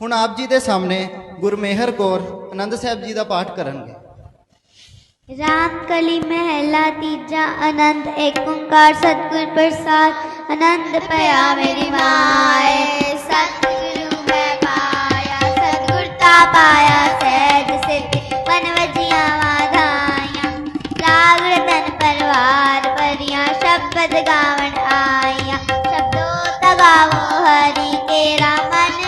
ہوں آپ جی دے سامنے گرمیہر کور آنند صاحب جی کا پاٹ کریں گے رام کلی محلہ تیجا آنند ایک اونکار ستگر پرساد آنند پیا میری مائے ستگر میں پایا ستگر تا پایا سید سلک منوجیاں وادھائیاں لاغر تن پروار پریاں شبد گاون آئیاں شبدو تگاو ہری تیرا من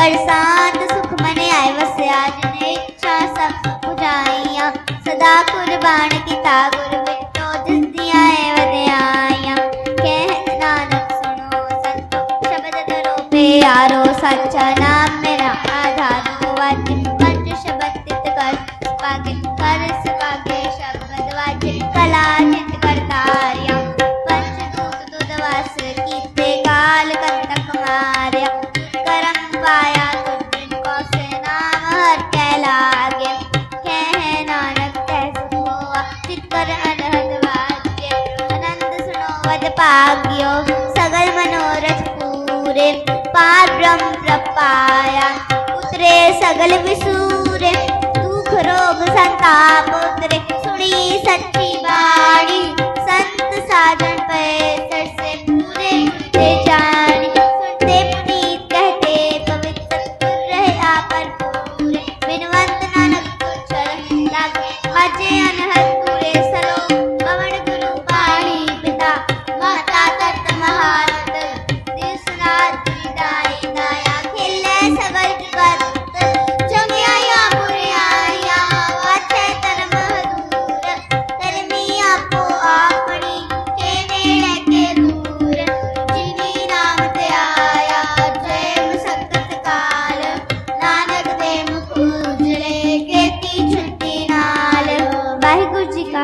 कर शांत सुख मने आय वस्या जने इच्छा सब बुझाइया सदा कुर्बान سگل منور پایا پورے